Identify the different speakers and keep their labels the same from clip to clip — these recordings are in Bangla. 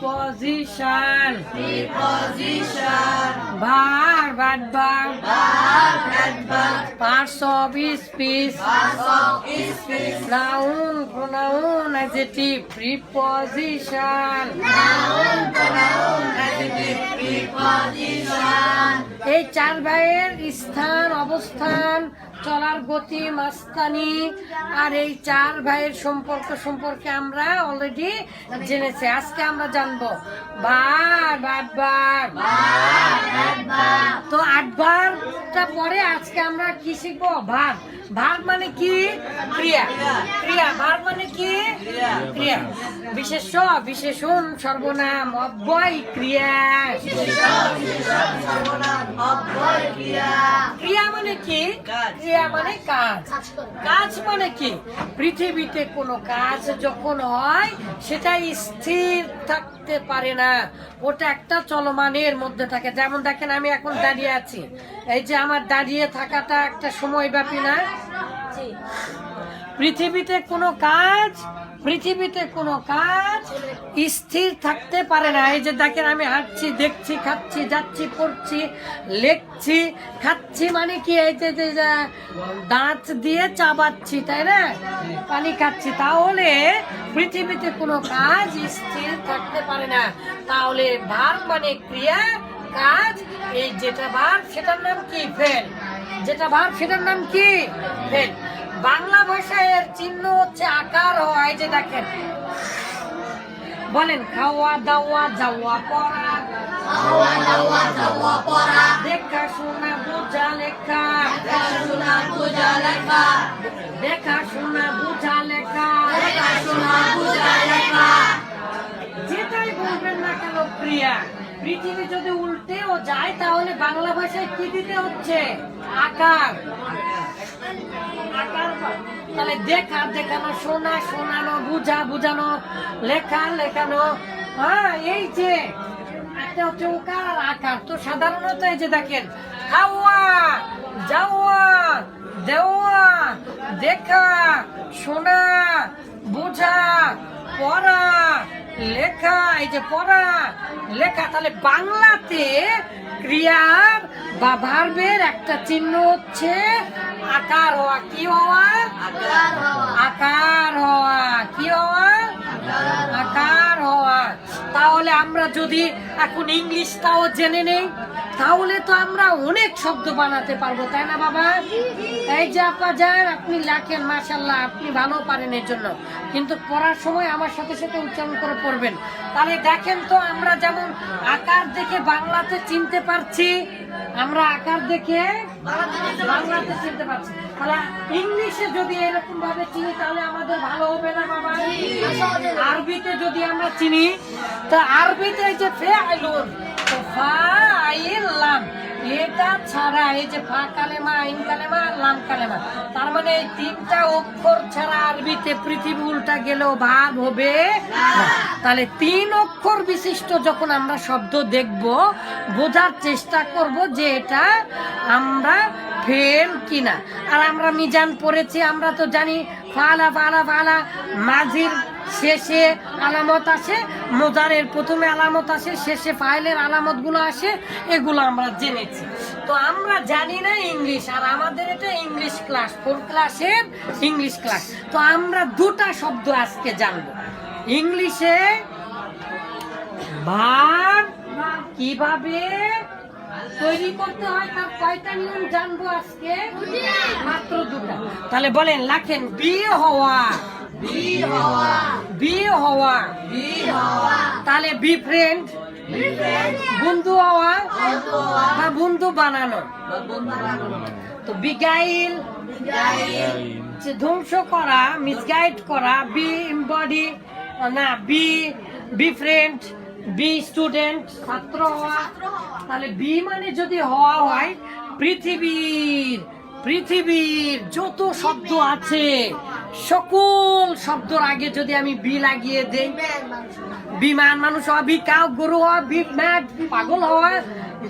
Speaker 1: Preposition. Verb, adverb. Parts of speech. Noun, pronoun, adjective. Preposition. এই চার ভাইয়ের স্থান অবস্থান চলার গতি মাস্তানি আর এই চার ভাইয়ের সম্পর্ক সম্পর্কে আমরা অলরেডি জেনেছি। আজকে আমরা জানব। বার বার বার তো আটবারটা পরে আজকে আমরা কি শিখব? ভার। ভার মানে কি? ক্রিয়া। ক্রিয়া। ভার মানে কি? ক্রিয়া। বিশেষ বিশেষণ, সর্বনাম, অব্যয়, ক্রিয়া। ক্রিয়া। মানে কি? ক্রিয়া মানে কাজ। কাজ মানে কি? পৃথিবীতে কোনো কাজ যখন হয় সেটা স্থির থাকতে পারে না। ওটা একটা চলমানের মধ্যে থাকে। যেমন দেখেন আমি এখন দাঁড়িয়ে আছি। এই যে আমার দাঁড়িয়ে থাকাটা একটা সময় ব্যাপী না পৃথিবীতে কোনো কাজ পৃথিবীতে কোনো কাজ স্থির থাকতে পারে না। এই যে দেখেন, আমি হাঁটছি, দেখছি, খাচ্ছি, যাচ্ছি, পড়ছি, লেখছি, খাচ্ছি মানে কি? এই যে দাঁত দিয়ে চাবাচ্ছি, তাই না? পানি খাচ্ছি। তাহলে পৃথিবীতে কোনো কাজ স্থির থাকতে পারে না। তাহলে ভার মানে ক্রিয়া, কাজ, এই যেটা ভার, সেটার নাম কি? ফেল। যেটা ভার, সেটার নাম কি? ফেল। বাংলা ভাষায় এর চিহ্ন হচ্ছে আকার হয় যে দেখেন। বলেন খাওয়া দাওয়া যাওয়া পড়া। দেখা শোনা বোঝা লেখা। দেখা শোনা বোঝা লেখা। যেটাই বলবেন না কেন প্রিয়া পৃথিবী যদি উল্টেও যায় তাহলে বাংলা ভাষায় কি দিতে হচ্ছে? আকার। তাহলে দেখা, দেখানো, শোনা, শোনানো, বুঝা, বুঝানো, লেখা, লেখানো। হ্যাঁ এই যে আকার। তো সাধারণত এই যে দেখেন, খাওয়া, যাওয়া, দেওয়া, দেখা, শোনা, বোঝা, পড়া, লেখা, এই যে পড়া, লেখা। তাহলে বাংলাতে ক্রিয়ার বা ভার্বের একটা চিহ্ন হচ্ছে আকার হওয়া কি হওয়া? আকার হওয়া। কি হওয়া? আকার হওয়া। তাহলে আমরা যদি এখন ইংলিশটাও জেনে নেই তাহলে তো আমরা অনেক শব্দ বানাতে পারব তাই না বাবা? এই যে আপা যান আপনি লেখেন মাসাল্লাহ আপনি ভালো পারেন এর জন্য। কিন্তু পড়ার সময় আমার সাথে সাথে উচ্চারণ করে পড়বেন। তাহলে দেখেন তো আমরা যেমন আকার দেখে বাংলাতে চিনতে পারছি আমরা আকার দেখে বাংলাতে চিনতে পারছি। তাহলে ইংলিশে যদি এরকম ভাবে চিনি তাহলে আমাদের ভালো হবে না বাবা? আরবিতে যদি আমরা চিনি তা আরবিতে যে ফেআলুন তো ফাইলাম এটা ছাড়া এই যে ফা কালেমা আইন কালেমা, লাম কালেমা, তার মানে এই তিনটা অক্ষর ছাড়া আরবিতে পৃথিবী উল্টা গেলেও ভাব হবে তাহলে তিন অক্ষর বিশিষ্ট যখন আমরা শব্দ দেখব, বোঝার চেষ্টা করব যে এটা আমরা ফেল কিনা। আর আমরা মিজান পড়েছি, আমরা তো জানি ফালা ফালা ফালা মাঝির শেষে আলামত আসে, মোজারের প্রথমে আলামত আসে, শেষে ফাইলের আলামতগুলো আসে, এগুলো আমরা জেনেছি। তো আমরা জানি না ইংলিশ, আর আমাদের এটা ইংলিশ ক্লাস, ফোর ক্লাসের ইংলিশ ক্লাস। তো আমরা দুটা শব্দ আজকে জানব। ইংলিশে ভার কীভাবে তৈরি করতে হয় তার কয়টা নিয়ম জানব আজকে? মাত্র দুটা। তাহলে বলেন, লাখেন, বিয়ে হওয়া বিয়ে হওয়া। বি হওয়া। তাহলে বি ফ্রেন্ড বন্ধু হওয়া। বা বন্ধু বানানো। তো বিগাইল ধ্বংস করা মিসগাইড করা বি বডি না be be friend be student ছাত্র হওয়া। তাহলে বি মানে যদি হওয়া হয় পৃথিবীর পৃথিবীর যত শব্দ আছে সকল শব্দর আগে যদি আমি বি লাগিয়ে দেই বিমান মানুষ হওয়া বি কাউ গরু হওয়া বি ম্যাড পাগল হওয়া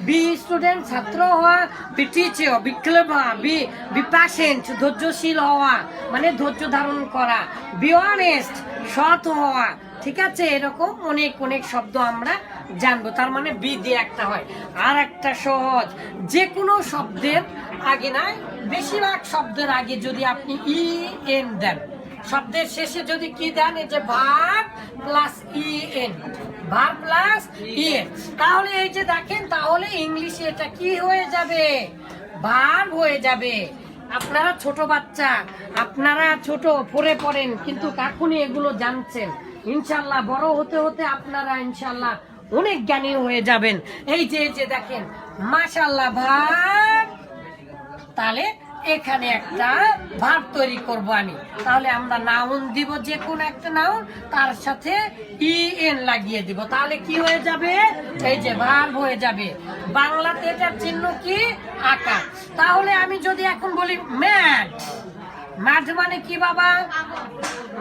Speaker 1: বি স্টুডেন্ট ছাত্র হওয়া বি টিচার, বি ক্লাব হওয়া বি বি প্যাশেন্ট ধৈর্যশীল হওয়া মানে ধৈর্য ধারণ করা, বি অনেস্ট সৎ হওয়া, ঠিক আছে? এরকম অনেক অনেক শব্দ আমরা জানব, তার মানে বি দিয়ে একটা হয়। আর একটা সহজ যে কোনো শব্দের আগে নাই বেশিরভাগ শব্দের আগে যদি আপনি ই, এন দেন, শব্দের শেষে যদি কি দেন, এই যে verb plus E, N, verb plus E, N. তাহলে এই যে দেখেন, তাহলে ইংলিশে এটা কি হয়ে যাবে? ভার হয়ে যাবে। আপনারা ছোট বাচ্চা, আপনারা ছোট, পড়ে পড়েন, কিন্তু এখনই এগুলো জানছেন। ইনশাল্লাহ, বড় হতে হতে আপনারা ইনশাল্লাহ অনেক জ্ঞানী হয়ে যাবেন। এই যে এই যে দেখেন মাশাল্লাহ ভার তাহলে এখানে একটা ভাব তৈরি করব আমি। তাহলে আমরা নাউন দিব, যে কোনো একটা নাউন, তার সাথে ই এন লাগিয়ে দিব। তাহলে কি হয়ে যাবে? এই যে ভাব হয়ে যাবে। বাংলাতে এটার চিহ্ন কি? আঁকা তাহলে আমি যদি এখন বলি ম্যাট ম্যাট মানে কি বাবা?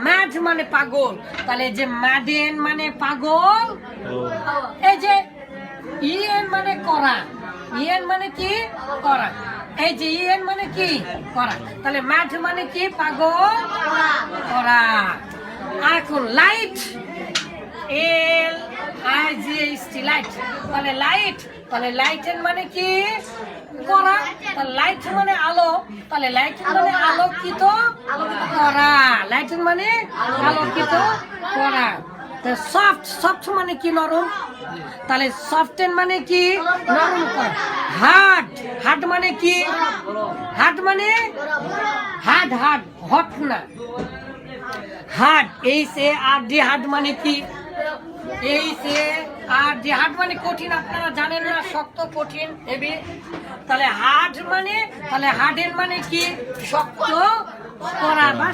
Speaker 1: ম্যাট মানে পাগল। তাহলে যে ম্যাডেন মানে পাগল, এই যে ইএন মানে করা। ইএন মানে কি? করা। এই যে ইএন মানে কি? করা। তাহলে ম্যাথ মানে কি? পাগল, করা। এখন light, L I G H T, light. তাহলে লাইট, তাহলে লাইটের মানে কি? করা লাইট মানে আলো। তাহলে লাইট মানে আলোকিত করা। লাইটের মানে আলোকিত করা। সফট সফট মানে কি নরম? তাহলে সফটেন মানে কি? নরম করা। হার্ড হার্ড মানে কি? হার্ড মানে হার্ড হার্ড হট না। হার্ড এই সে আর ডি হার্ড মানে কি? এই সে আর যে হাট মানে কঠিন, আপনারা জানেন না, শক্ত, কঠিন হেভি তাহলে হাট মানে তাহলে হাটের মানে কি? শক্ত করা বা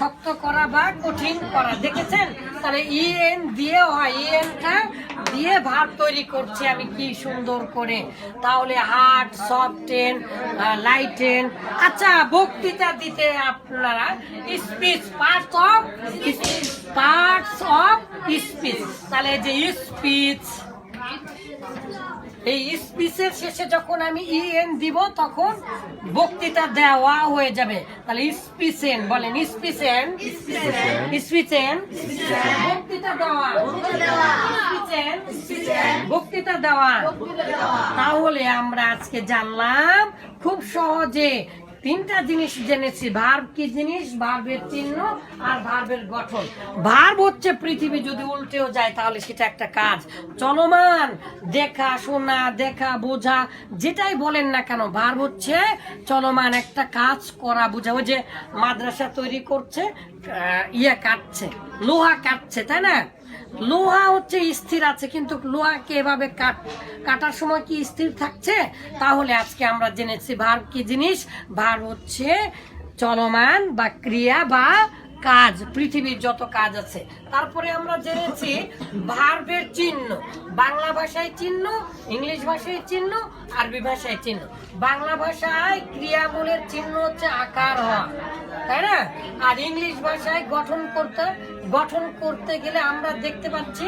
Speaker 1: শক্ত করা বা কঠিন করা। দেখেছেন? তাহলে ইএন দিয়ে হয়, ইএনটা দিয়ে ভাব তৈরি করছি আমি কি সুন্দর করে। তাহলে হার্ড সফটেন লাইটেন আচ্ছা বক্তৃতা দিতে আপনারা speech parts of parts of speech তাহলে যে স্পিচ এই স্পিচের শেষে যখন আমি ইএন দিব তখন বক্তৃতা দেওয়া হয়ে যাবে। তাহলে স্পিচেন বলেন স্পিচেন স্পিচেন বক্তৃতা দেওয়া। বক্তৃতা দেওয়া। তাহলে আমরা আজকে জানলাম খুব সহজে তিনটা জিনিস জেনেছি ভার্ব কি জিনিস? ভার্বের চিহ্ন আর ভার্বের গঠন। ভার্ব হচ্ছে পৃথিবী, যদি উল্টেও যায় তাহলে সেটা একটা কাজ। চলমান, দেখা, শোনা, দেখা, বোঝা, যেটাই বলেন না কেন ভার্ব হচ্ছে চলমান, একটা কাজ করা, বোঝা। ওই যে মাদ্রাসা তৈরি করছে ইয়ে কাটছে, লোহা কাটছে, তাই না? লোহা হচ্ছে স্থির আছে, কিন্তু লোহাকে এভাবে কাট, কাটার সময় কি স্থির থাকছে? তাহলে আজকে আমরা জেনেছি ভার কি জিনিস? ভার হচ্ছে চলমান বা ক্রিয়া বা কাজ, পৃথিবীর যত কাজ আছে। তারপরে আমরা জেনেছি ভার্বের চিহ্ন। বাংলা ভাষায় চিহ্ন, ইংলিশ ভাষায় চিহ্ন, আরবি ভাষায় চিহ্ন। বাংলা ভাষায় ক্রিয়ামূলের চিহ্ন হচ্ছে আকার হওয়া, তাই না? আর ইংলিশ ভাষায় গঠন করতে গঠন করতে গেলে আমরা দেখতে পাচ্ছি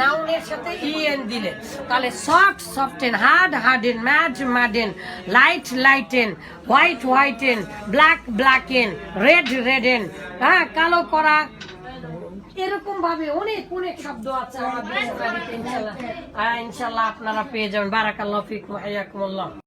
Speaker 1: নাউনের সাথে ইএন দিলে। তাহলে soft soften hard harden mad madden light lighten white whiten black blacken red redden হ্যাঁ কালো করা। এরকম ভাবে অনেক অনেক শব্দ আছে ইনশাল্লাহ। আপনারা পেয়ে যাবেন। বারাকাল্লাহ ফিকুম